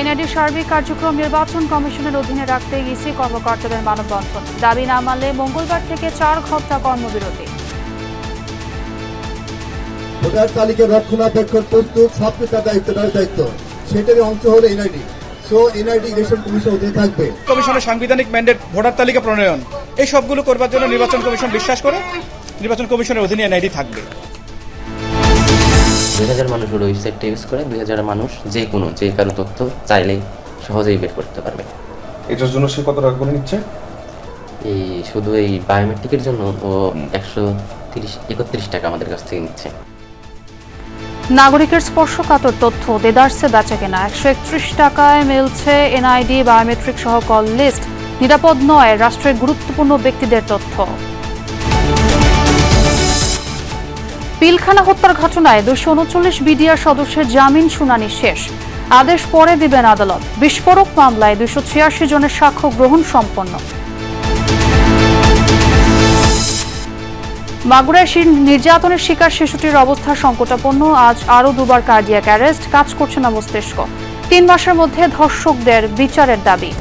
NID সার্বিক কার্যক্রম নির্বাচন কমিশনের অধীনে রাখতে ইসি কর্মকর্তাদের মানববন্ধন। দাবি না মানলে মঙ্গলবার থেকে চার ঘণ্টা কর্মবিরতি। ভোটার তালিকা রক্ষণাবেক্ষণ প্রস্তুত সবচেয়ে তার দায়িত্ব তার দায়িত্ব। সেটারই অংশ হলো NID. So NID election commission অধীনে থাকবে। কমিশনের সাংবিধানিক ম্যান্ডেট ভোটার তালিকা প্রণয়ন এই সবগুলো করবার জন্য নির্বাচন কমিশন বিশ্বাস করে নির্বাচন কমিশনের অধীনে এনআইডি থাকবে। দুই হাজার মানুষ ওর ওয়েবসাইটটা ইউজ করে দুই হাজার মানুষ যে কোনো যে কারও তথ্য চাইলেই সহজেই বের করতে পারবে। এটার জন্য সে কত টাকা করে নিচ্ছে? এই শুধু এই বায়োমেট্রিকের জন্য ও একশো তিরিশ একত্রিশ টাকা আমাদের কাছ থেকে নিচ্ছে। নাগরিকের স্পর্শকাতর তথ্য দেদার্সে বেচা কেনা। একশো একত্রিশ টাকায় মিলছে এনআইডি বায়োমেট্রিক সহ কল লিস্ট নিরাপদ নয় রাষ্ট্রের গুরুত্বপূর্ণ ব্যক্তিদের তথ্য। পিলখানা হত্যার ঘটনায় দুশো উনচল্লিশ বিডিআর সদস্যের জামিন শুনানি শেষ। আদেশ পরে দিবেন আদালত। বিস্ফোরক মামলায় দুশো ছিয়াশি জনের সাক্ষ্য গ্রহণ সম্পন্ন। মাগুরায় নির্যাতনের শিকার শিশুটির অবস্থা সংকটাপন্ন। আজ আরও দুবার কার্ডিয়াক অ্যারেস্ট। কাজ করছে না মস্তিষ্ক। তিন মাসের মধ্যে ধর্ষকদের বিচারের দাবি।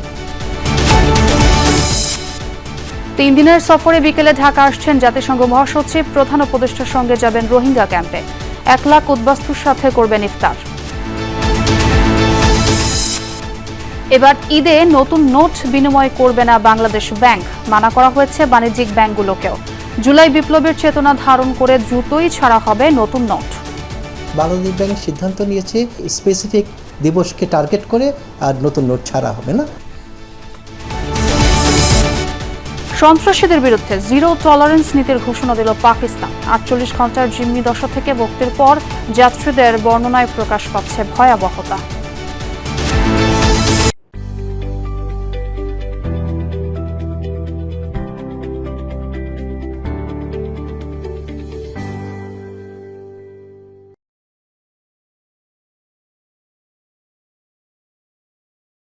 তিন দিনের সফরে বিকেলে ঢাকা আসছেন জাতিসংঘ মহাসচিব, প্রধান উপদেষ্টার সঙ্গে যাবেন রোহিঙ্গা ক্যাম্পে। এক লাখ উদ্বাস্তুর সাথে করবেন ইফতার। এবার ঈদে নতুন নোট বিনিময় করবে না বাংলাদেশ ব্যাংক। মানা করা হয়েছে বাণিজ্যিক ব্যাংকগুলোকেও। জুলাই বিপ্লবের চেতনা ধারণ করে দ্রুতই ছাড়া হবে নতুন নোট। বাংলাদেশ ব্যাংক সিদ্ধান্ত নিয়েছে স্পেসিফিক দিবসকে টার্গেট করে আর নতুন নোট ছাড়া হবে না। সন্ত্রাসীদের বিরুদ্ধে জিরো টলারেন্স নীতির ঘোষণা দিল পাকিস্তান। আটচল্লিশ ঘণ্টার জিম্মি দশা থেকে মুক্তির পর যাত্রীদের বর্ণনায় প্রকাশ পাচ্ছে ভয়াবহতা।